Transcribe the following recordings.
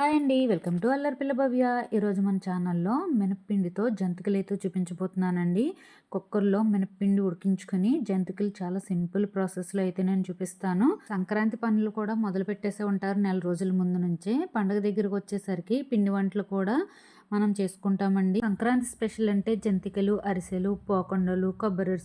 Hi అండి. Welcome to Allari పిల్ల భవ్య. ఈరోజు మన ఛానల్లో మినప్పిండితో జంతికలు అయితే చూపించబోతున్నానండి. కుక్కర్లో మినప్పిండి ఉడికించుకొని జంతికలు చాలా సింపుల్ ప్రాసెస్లో అయితే నేను చూపిస్తాను. సంక్రాంతి పనులు కూడా మొదలు పెట్టేసే ఉంటారు నెల రోజుల ముందు నుంచే. పండుగ దగ్గరకు వచ్చేసరికి పిండి వంటలు కూడా మనం చేసుకుంటామండి. సంక్రాంతి స్పెషల్ అంటే జంతికలు అరిసెలు పోకొండలు కొబ్బరి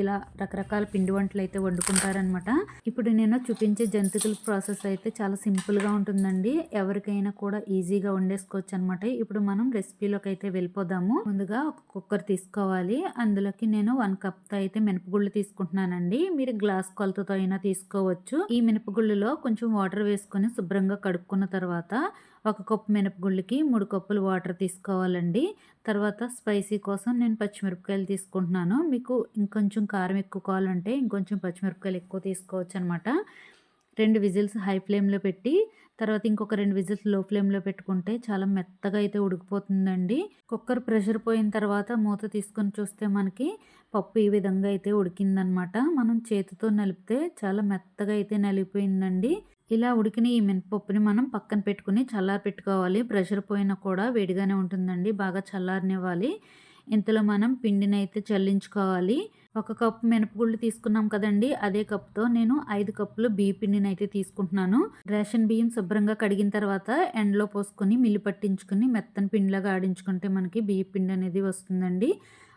ఇలా రకరకాల పిండి వంటలు అయితే వండుకుంటారనమాట ఇప్పుడు నేను చూపించే జంతికల ప్రాసెస్ అయితే చాలా సింపుల్గా ఉంటుందండి. ఎవరికైనా కూడా ఈజీగా వండేసుకోవచ్చు అనమాట ఇప్పుడు మనం రెసిపీలోకి అయితే వెళ్ళిపోదాము. ముందుగా ఒక కుక్కర్ తీసుకోవాలి. అందులోకి నేను వన్ కప్తో అయితే మినపగుళ్ళు తీసుకుంటున్నానండి. మీరు గ్లాస్ కొలతతో అయినా తీసుకోవచ్చు. ఈ మినపగుళ్ళలో కొంచెం వాటర్ వేసుకొని శుభ్రంగా కడుక్కున్న తర్వాత ఒక కప్పు మినపగుళ్ళకి మూడు కప్పులు వాటర్ తీసుకోవాలండి. తర్వాత స్పైసీ కోసం నేను పచ్చిమిరపకాయలు తీసుకుంటున్నాను. మీకు ఇంకొంచెం కారం ఎక్కువ కావాలంటే ఇంకొంచెం పచ్చిమిరపకాయలు ఎక్కువ తీసుకోవచ్చు అనమాట రెండు విజిల్స్ హై ఫ్లేమ్లో పెట్టి తర్వాత ఇంకొక రెండు విజిల్స్లో ఫ్లేమ్లో పెట్టుకుంటే చాలా మెత్తగా అయితే ఉడికిపోతుందండి. కుక్కర్ ప్రెషర్ పోయిన తర్వాత మూత తీసుకొని చూస్తే మనకి పప్పు ఈ విధంగా అయితే ఉడికిందనమాట. మనం చేతితో నలిపితే చాలా మెత్తగా అయితే నలిగిపోయిందండి. ఇలా ఉడికిన ఈ మినపప్పుని మనం పక్కన పెట్టుకుని చల్లారి పెట్టుకోవాలి. ప్రెషర్ పోయినా కూడా వేడిగానే ఉంటుందండి. బాగా చల్లారనివ్వాలి. ఇంతలో మనం పిండిని అయితే చల్లించుకోవాలి. ఒక కప్పు మినపగుళ్ళు తీసుకున్నాం కదండి. అదే కప్తో నేను ఐదు కప్పులు బియ్య పిండిని అయితే తీసుకుంటున్నాను. రేషన్ బియ్యం శుభ్రంగా కడిగిన తర్వాత ఎండలో పోసుకొని మిల్లి పట్టించుకొని మెత్తని పిండిలాగా ఆడించుకుంటే మనకి బియ్య పిండి అనేది వస్తుందండి.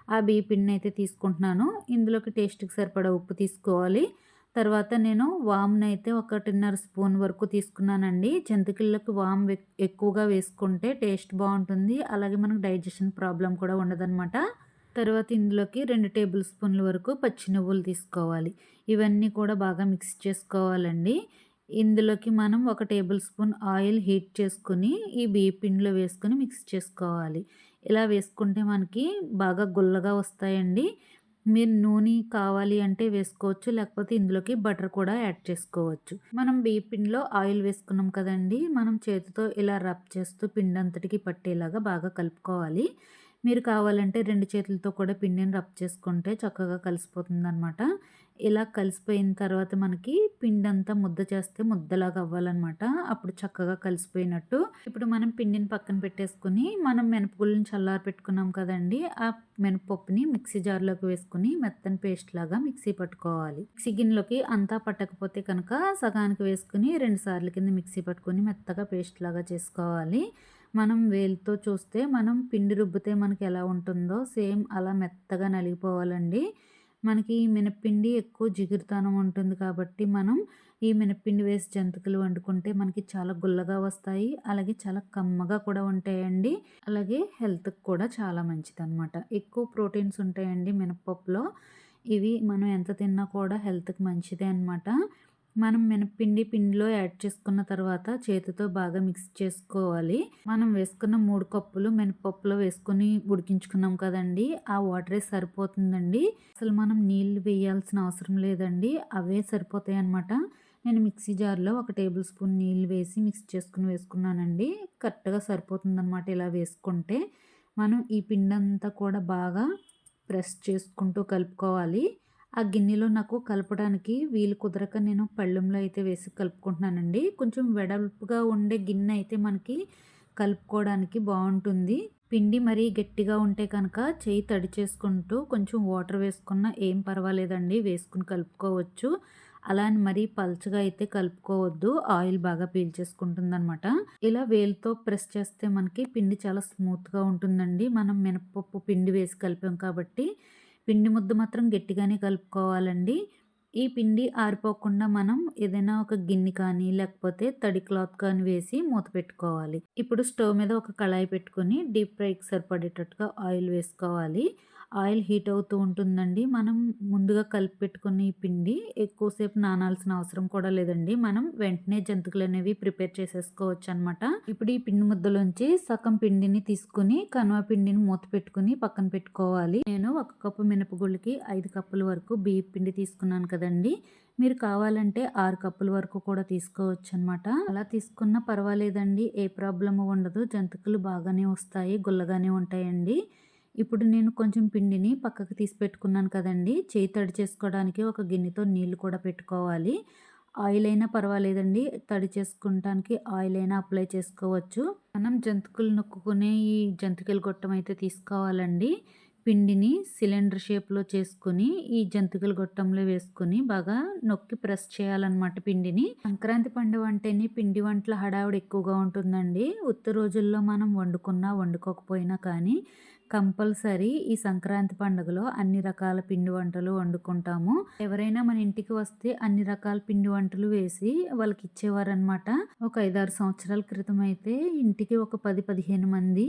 ఆ బియ్య పిండిని అయితే తీసుకుంటున్నాను. ఇందులోకి టేస్ట్కి సరిపడా ఉప్పు తీసుకోవాలి. తర్వాత నేను వామ్ని అయితే ఒకటిన్నర స్పూన్ వరకు తీసుకున్నానండి. జంతికలకు వామ్ ఎక్కువగా వేసుకుంటే టేస్ట్ బాగుంటుంది. అలాగే మనకు డైజెషన్ ప్రాబ్లం కూడా ఉండదన్నమాట. తర్వాత ఇందులోకి రెండు టేబుల్ స్పూన్ల వరకు పచ్చి నువ్వులు తీసుకోవాలి. ఇవన్నీ కూడా బాగా మిక్స్ చేసుకోవాలండి. ఇందులోకి మనం ఒక టేబుల్ స్పూన్ ఆయిల్ హీట్ చేసుకుని ఈ బియ్య పిండిలో వేసుకొని మిక్స్ చేసుకోవాలి. ఇలా వేసుకుంటే మనకి బాగా గుల్లగా వస్తాయండి. మీరు నూనె కావాలి అంటే వేసుకోవచ్చు. లేకపోతే ఇందులోకి బటర్ కూడా యాడ్ చేసుకోవచ్చు. మనం బియ్య పిండిలో ఆయిల్ వేసుకున్నాం కదండి. మనం చేతితో ఇలా రబ్ చేస్తూ పిండి అంతటికి పట్టేలాగా బాగా కలుపుకోవాలి. మీరు కావాలంటే రెండు చేతులతో కూడా పిండిని రబ్ చేసుకుంటే చక్కగా కలిసిపోతుంది అనమాట ఇలా కలిసిపోయిన తర్వాత మనకి పిండి అంతా ముద్ద చేస్తే ముద్దలాగా అవ్వాలన్నమాట. అప్పుడు చక్కగా కలిసిపోయినట్టు. ఇప్పుడు మనం పిండిని పక్కన పెట్టేసుకుని మనం మినపగుళ్ళని చల్లారి పెట్టుకున్నాం కదండి ఆ మినపప్పుని మిక్సీ జార్లోకి వేసుకుని మెత్తని పేస్ట్ లాగా మిక్సీ పట్టుకోవాలి. మిక్సీ గిన్నెలోకి అంతా పట్టకపోతే కనుక సగానికి వేసుకుని రెండు సార్లు కింద మిక్సీ పట్టుకుని మెత్తగా పేస్ట్ లాగా చేసుకోవాలి. మనం వేలుతో చూస్తే మనం పిండి రుబ్బితే మనకి ఎలా ఉంటుందో సేమ్ అలా మెత్తగా నలిగిపోవాలండి. మనకి ఈ మినప్పిండి ఎక్కువ జిగురుతనం ఉంటుంది కాబట్టి మనం ఈ మినప్పిండి వేసి జంతికలు వండుకుంటే మనకి చాలా గుల్లగా వస్తాయి అలాగే చాలా కమ్మగా కూడా ఉంటాయండి. అలాగే హెల్త్కి కూడా చాలా మంచిదన్నమాట. ఎక్కువ ప్రోటీన్స్ ఉంటాయండి మినపప్పులో ఇవి మనం ఎంత తిన్నా కూడా హెల్త్కి మంచిదే అనమాట మనం మినపిండి పిండిలో యాడ్ చేసుకున్న తర్వాత చేతితో బాగా మిక్స్ చేసుకోవాలి. మనం వేసుకున్న మూడు కప్పులు మినపప్పులో వేసుకుని ఉడికించుకున్నాం కదండి. ఆ వాటరే సరిపోతుందండి. అసలు మనం నీళ్ళు వేయాల్సిన అవసరం లేదండి. అవే సరిపోతాయి అన్నమాట. నేను మిక్సీ జార్లో ఒక టేబుల్ స్పూన్ నీళ్ళు వేసి మిక్స్ చేసుకుని వేసుకున్నానండి. కరెక్ట్గా సరిపోతుందన్నమాట ఇలా వేసుకుంటే. మనం ఈ పిండి అంతా కూడా బాగా ప్రెస్ చేసుకుంటూ కలుపుకోవాలి. ఆ గిన్నెలో నాకు కలపడానికి వీలు కుదరక నేను పళ్ళెంలో అయితే వేసి కలుపుకుంటున్నానండి. కొంచెం వెడల్పుగా ఉండే గిన్నె అయితే మనకి కలుపుకోవడానికి బాగుంటుంది. పిండి మరీ గట్టిగా ఉంటే కనుక చేయి తడి చేసుకుంటూ కొంచెం వాటర్ వేసుకున్నా ఏం పర్వాలేదండి వేసుకుని కలుపుకోవచ్చు. అలా అని మరీ పల్చగా అయితే కలుపుకోవద్దు ఆయిల్ బాగా పీల్చేసుకుంటుంది అనమాట ఇలా వేలుతో ప్రెస్ చేస్తే మనకి పిండి చాలా స్మూత్గా ఉంటుందండి. మనం మినపప్పు పిండి వేసి కలిపాం కాబట్టి పిండి ముద్ద మాత్రం గట్టిగానే కలుపుకోవాలండి. ఈ పిండి ఆరిపోకుండా మనం ఏదైనా ఒక గిన్నె కానీ లేకపోతే తడి క్లాత్ కానీ వేసి మూత పెట్టుకోవాలి. ఇప్పుడు స్టవ్ మీద ఒక కళాయి పెట్టుకొని డీప్ ఫ్రైకి సరిపడేటట్టుగా ఆయిల్ వేసుకోవాలి. ఆయిల్ హీట్ అవుతూ ఉంటుందండి. మనం ముందుగా కలిపి పెట్టుకున్న ఈ పిండి ఎక్కువసేపు నానాల్సిన అవసరం కూడా లేదండి. మనం వెంటనే జంతుకులు అనేవి ప్రిపేర్ చేసేసుకోవచ్చు అనమాట ఇప్పుడు ఈ పిండి ముద్దలోంచి సగం పిండిని తీసుకుని కనువ పిండిని మూత పెట్టుకుని పక్కన పెట్టుకోవాలి. నేను ఒక కప్పు మినపగుళ్ళకి ఐదు కప్పుల వరకు బియ్య పిండి తీసుకున్నాను కదండి. మీరు కావాలంటే ఆరు కప్పుల వరకు కూడా తీసుకోవచ్చు అనమాట అలా తీసుకున్నా పర్వాలేదండి. ఏ ప్రాబ్లమ్ ఉండదు. జంతుకులు బాగానే వస్తాయి గుల్లగానే ఉంటాయండి. ఇప్పుడు నేను కొంచెం పిండిని పక్కకు తీసి పెట్టుకున్నాను కదండి. చేయి తడి చేసుకోవడానికి ఒక గిన్నెతో నీళ్ళు కూడా పెట్టుకోవాలి. ఆయిల్ అయినా పర్వాలేదండి. తడి చేసుకుంటానికి ఆయిల్ అయినా అప్లై చేసుకోవచ్చు. మనం జంతికలు నొక్కుకునే ఈ జంతికల గొట్టం అయితే తీసుకోవాలండి. పిండిని సిలిండర్ షేప్లో చేసుకుని ఈ జంతికల గొట్టంలో వేసుకుని బాగా నొక్కి ప్రెస్ చేయాలన్నమాట పిండిని. సంక్రాంతి పండుగ అంటేనే పిండి వంటల హడావుడి ఎక్కువగా ఉంటుందండి. ఉత్త రోజుల్లో మనం వండుకున్నా వండుకోకపోయినా కానీ కంపల్సరీ ఈ సంక్రాంతి పండుగలో అన్ని రకాల పిండి వంటలు వండుకుంటాము. ఎవరైనా మన ఇంటికి వస్తే అన్ని రకాల పిండి వంటలు వేసి వాళ్ళకి ఇచ్చేవారనమాట ఒక ఐదారు సంవత్సరాల క్రితం అయితే ఇంటికి ఒక పది పదిహేను మంది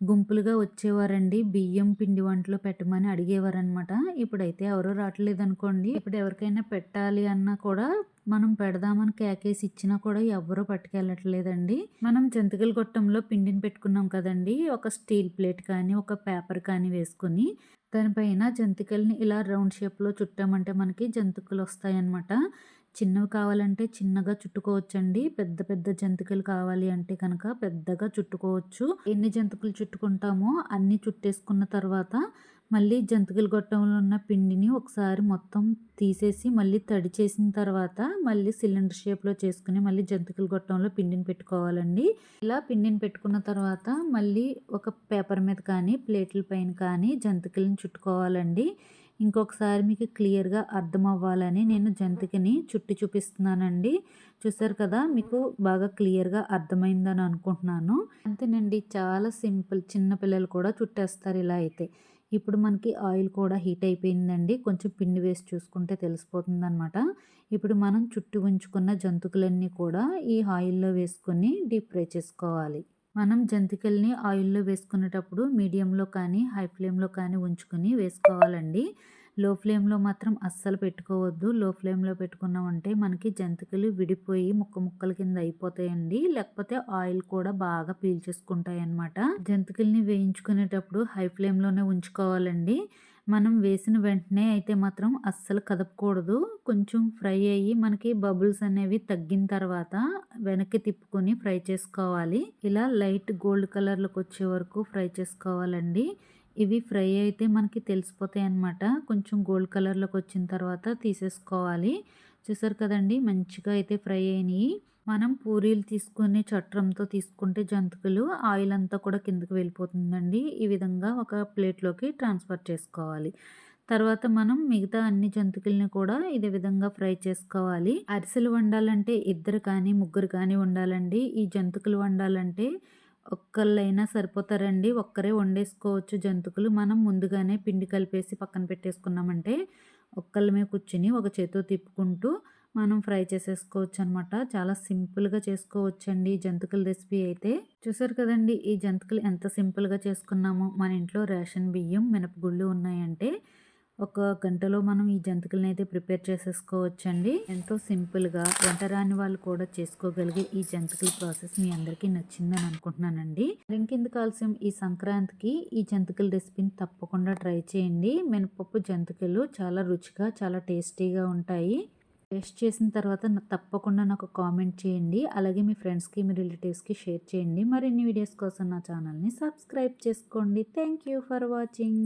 గుంపులుగా వచ్చేవారండి. బియ్యం పిండి వంటలు పెట్టమని అడిగేవారనమాట ఇప్పుడైతే ఎవరో రావట్లేదు అనుకోండి ఇప్పుడు ఎవరికైనా పెట్టాలి అన్నా కూడా మనం పెడదామని కేకేసి ఇచ్చినా కూడా ఎవ్వరూ పట్టుకెళ్ళట్లేదండి. మనం జంతికల గొట్టంలో పిండిని పెట్టుకున్నాం కదండి. ఒక స్టీల్ ప్లేట్ కానీ ఒక పేపర్ కానీ వేసుకుని దానిపైన జంతికల్ని ఇలా రౌండ్ షేప్లో చుట్టామంటే మనకి జంతికలు వస్తాయన్నమాట. చిన్నవి కావాలంటే చిన్నగా చుట్టుకోవచ్చండి. పెద్ద పెద్ద జంతికలు కావాలి అంటే కనుక పెద్దగా చుట్టుకోవచ్చు. ఎన్ని జంతికలు చుట్టుకుంటామో అన్ని చుట్టేసుకున్న తర్వాత మళ్ళీ జంతికల గొట్టంలో ఉన్న పిండిని ఒకసారి మొత్తం తీసేసి మళ్ళీ తడి చేసిన తర్వాత మళ్ళీ సిలిండర్ షేప్లో చేసుకుని మళ్ళీ జంతికల గొట్టంలో పిండిని పెట్టుకోవాలండి. ఇలా పిండిని పెట్టుకున్న తర్వాత మళ్ళీ ఒక పేపర్ మీద కానీ ప్లేట్ల పైన కానీ జంతికలను చుట్టుకోవాలండి. ఇంకొకసారి మీకు క్లియర్గా అర్థం అవ్వాలని నేను జంతికని చుట్టి చూపిస్తున్నానండి. చూసారు కదా మీకు బాగా క్లియర్గా అర్థమైందని అనుకుంటున్నాను. అంతేనండి చాలా సింపుల్ చిన్న పిల్లలు కూడా చుట్టేస్తారు ఇలా అయితే. ఇప్పుడు మనకి ఆయిల్ కూడా హీట్ అయిపోయిందండి. కొంచెం పిండి వేసి చూసుకుంటే తెలిసిపోతుంది అనమాట ఇప్పుడు మనం చుట్టి ఉంచుకున్న జంతుకులన్నీ కూడా ఈ ఆయిల్లో వేసుకొని డీప్ ఫ్రై చేసుకోవాలి. మనం జంతికల్ని ఆయిల్లో వేసుకునేటప్పుడు మీడియంలో కానీ హై ఫ్లేమ్లో కానీ ఉంచుకొని వేసుకోవాలండి. లో ఫ్లేమ్లో మాత్రం అస్సలు పెట్టుకోవద్దు. లో ఫ్లేమ్లో పెట్టుకున్నామంటే మనకి జంతికలు విడిపోయి ముక్క ముక్కల కింద అయిపోతాయండి. లేకపోతే ఆయిల్ కూడా బాగా పీల్చేసుకుంటాయి అన్నమాట జంతికల్ని వేయించుకునేటప్పుడు హై ఫ్లేమ్లోనే ఉంచుకోవాలండి. మనం వేసిన వెంటనే అయితే మాత్రం అస్సలు కదపకూడదు. కొంచెం ఫ్రై అయ్యి మనకి బబుల్స్ అనేవి తగ్గిన తర్వాత వెనక్కి తిప్పుకొని ఫ్రై చేసుకోవాలి. ఇలా లైట్ గోల్డ్ కలర్లోకి వచ్చే వరకు ఫ్రై చేసుకోవాలండి. ఇవి ఫ్రై అయితే మనకి తెలిసిపోతాయి అన్నమాట. కొంచెం గోల్డ్ కలర్లోకి వచ్చిన తర్వాత తీసేసుకోవాలి. చూసారు కదండి మంచిగా అయితే ఫ్రై అయినాయి. మనం పూరీలు తీసుకునే చట్రంతో తీసుకుంటే జంతికలు ఆయిల్ అంతా కూడా కిందకి వెళ్ళిపోతుందండి. ఈ విధంగా ఒక ప్లేట్లోకి ట్రాన్స్ఫర్ చేసుకోవాలి. తర్వాత మనం మిగతా అన్ని జంతికల్ని కూడా ఇదే విధంగా ఫ్రై చేసుకోవాలి. అరిసెలు వండాలంటే ఇద్దరు కానీ ముగ్గురు కానీ వండాలండి. ఈ జంతికలు వండాలంటే ఒక్కళ్ళైనా సరిపోతారండి. ఒక్కరే వండేసుకోవచ్చు జంతుకులు. మనం ముందుగానే పిండి కలిపేసి పక్కన పెట్టేసుకున్నామంటే ఒక్కళ్ళమే కూర్చుని ఒక చేతితో తిప్పుకుంటూ మనం ఫ్రై చేసేసుకోవచ్చు అనమాట చాలా సింపుల్గా చేసుకోవచ్చండి జంతికల రెసిపీ అయితే. చూసారు కదండి ఈ జంతికలు ఎంత సింపుల్గా చేసుకున్నామో. మన ఇంట్లో రేషన్ బియ్యం మినపగుళ్ళు ఉన్నాయంటే ఒక గంటలో మనం ఈ జంతికలను అయితే ప్రిపేర్ చేసేసుకోవచ్చండి. ఎంతో సింపుల్గా వంట రాని వాళ్ళు కూడా చేసుకోగలిగే ఈ జంతికల ప్రాసెస్ మీ అందరికీ నచ్చిందని అనుకుంటున్నానండి. ఇంకెందుకు ఆలస్యం? ఈ సంక్రాంతికి ఈ జంతికల రెసిపీని తప్పకుండా ట్రై చేయండి. మినపప్పు జంతికలు చాలా రుచిగా చాలా టేస్టీగా ఉంటాయి. టేస్ట్ చేసిన తర్వాత తప్పకుండా నాకు కామెంట్ చేయండి. అలాగే మీ ఫ్రెండ్స్కి మీ రిలేటివ్స్కి షేర్ చేయండి. మరిన్ని వీడియోస్ కోసం నా ఛానల్ని సబ్స్క్రైబ్ చేసుకోండి. Thank you for watching.